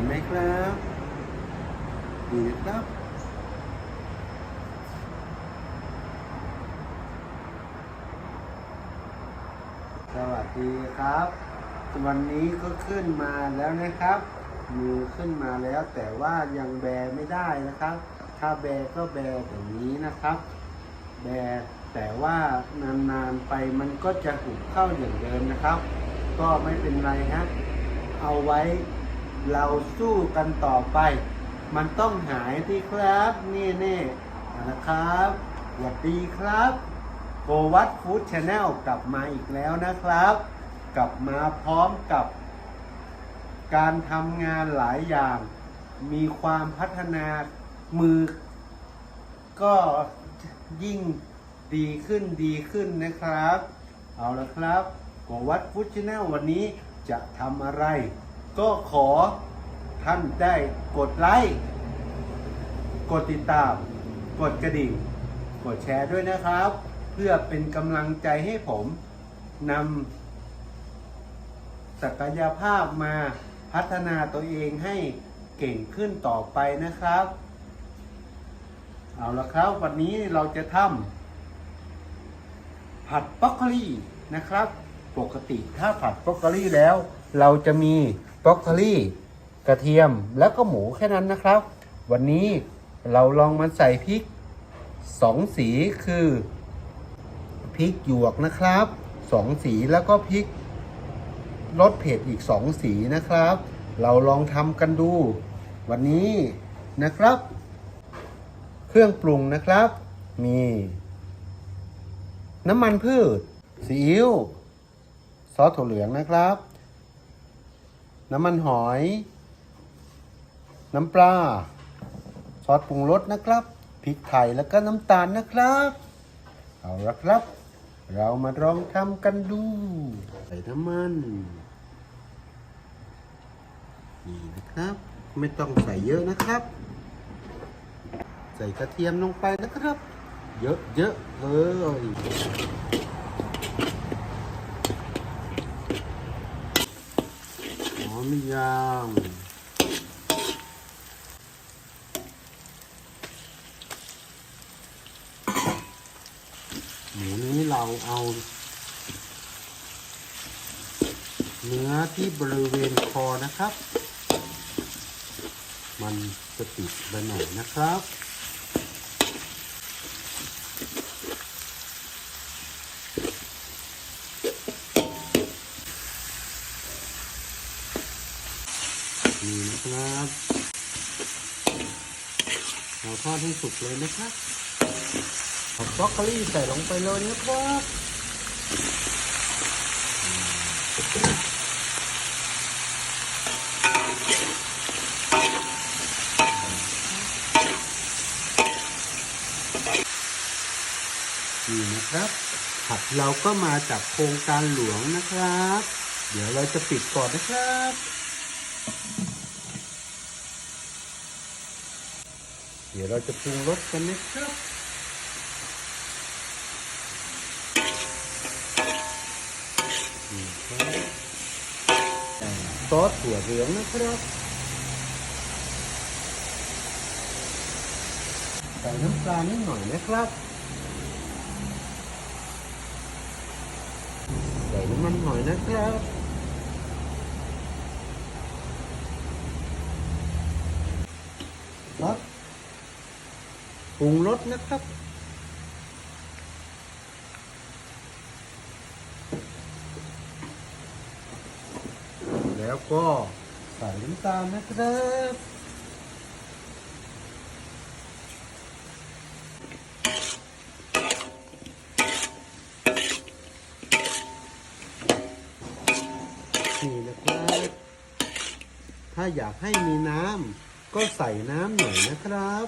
ห็นไหมครับดีนะครับสวัสดีครับ วันนี้ก็ขึ้นมาแล้วนะครับ มือขึ้นมาแล้วแต่ว่ายังแบไม่ได้นะครับ ถ้าแบก็แบแบบนี้นะครับ แบแต่ว่านานๆไปมันก็จะหุบเข้าอย่างเดิมนะครับ ก็ไม่เป็นไรฮะ เอาไว้ เราสู้กันต่อไป มันต้องหายที่ครับ นี่แน่นะครับสวัสดีครับโกวัตฟู้ดชาแนลกลับมาอีกแล้วนะครับ กลับมาพร้อมกับ การทำงานหลายอย่าง มีความพัฒนามือ ก็ยิ่งดีขึ้นดีขึ้นนะครับ เอาละครับโกวัดฟุตชแนลวันนี้จะทำอะไร ก็ขอท่านได้กดไลค์ กดติดตาม กดกระดิ่ง กดแชร์ด้วยนะครับ เพื่อเป็นกำลังใจให้ผมนำศักยภาพมาพัฒนาตัวเองให้เก่งขึ้นต่อไปนะครับ เอาละครับ วันนี้เราจะทำผัดบรอกโคลีนะครับ ปกติถ้าผัดบรอกโคลีแล้ว เราจะมี บรอกโคลีกระเทียมแล้วก็หมูแค่นั้นนะครับ วันนี้เราลองมาใส่พริกสองสีคือพริกหยวกนะครับสองสีแล้วก็พริกรสเผ็ดอีกสองสีนะครับ เราลองทำกันดู วันนี้นะครับ เครื่องปรุงนะครับ มี น้ำมันพืชซีอิ๊วซอสถั่วเหลืองนะครับ น้ำมันหอย น้ำปลา ซอสปรุงรสนะครับ พริกไทยแล้วก็น้ำตาลนะครับ เอาละครับ เรามาลองทำกันดู ใส่น้ำมัน นี่นะครับ ไม่ต้องใส่เยอะนะครับ ใส่กระเทียมลงไปนะครับ เยอะๆเลยหอม ยางหมูนี้เราเอา เนื้อที่บริเวณคอนะครับ มันจะติดไปหน่อยนะครับ นี่นะครับเราทอดให้สุกเลยนะครับเอาบรอกโคลีใส่ลงไปเลยนะครับนี่นะครับ ผักเราก็มาจากโครงการหลวงนะครับ เดี๋ยวเราจะปิดก่อนนะครับ เดี๋ยวเราจะปรุงรสกันนะครับนี่ครับซอสถั่วเหลืองนะครับ ใส่น้ำปลานิดหน่อยนะครับ ใส่น้ำมันหน่อยนะครับ ครับปรุงรสนะครับ แล้วก็ใส่น้ำตาลนะครับนี่นะครับ ถ้าอยากให้มีน้ำ ก็ใส่น้ำหน่อยนะครับ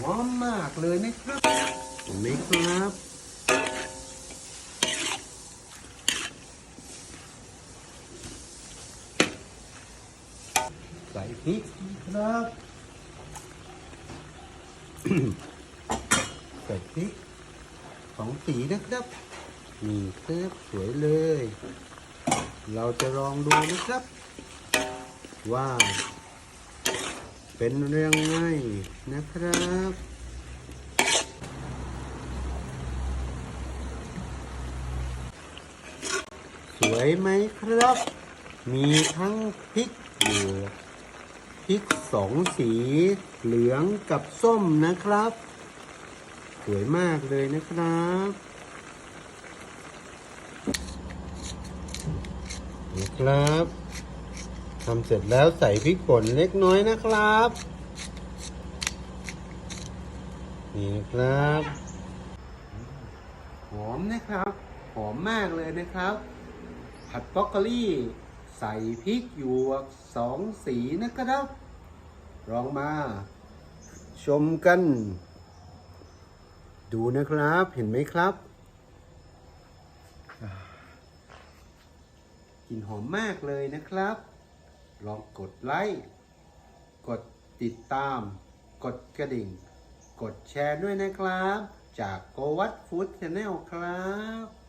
หอมมากเลยนะครับเห็นไหมครับใส่พริกครับ ใส่พริกสองสีนะครับนี่ครับสวยเลย เราจะลองดูนะครับ ว่า เป็นเรื่องไงนะครับสวยไหมครับ มีทั้งพริกหยวกพริกสองสี เหลืองกับส้มนะครับ สวยมากเลยนะครับนี่ครับทำเสร็จแล้วใส่พริกป่นเล็กน้อยนะครับ นี่นะครับหอมนะครับหอมมากเลยนะครับ ผัดบรอกโคลี่ ใส่พริกหยวกสองสีนะครับ ลองมา ชมกัน ดูนะครับเห็นไหมครับ กลิ่นหอมมากเลยนะครับ ลองกดไลค์ กดติดตาม กดกระดิ่ง กดแชร์ด้วยนะครับ จากโกวัตฟู้ดชาแนลครับ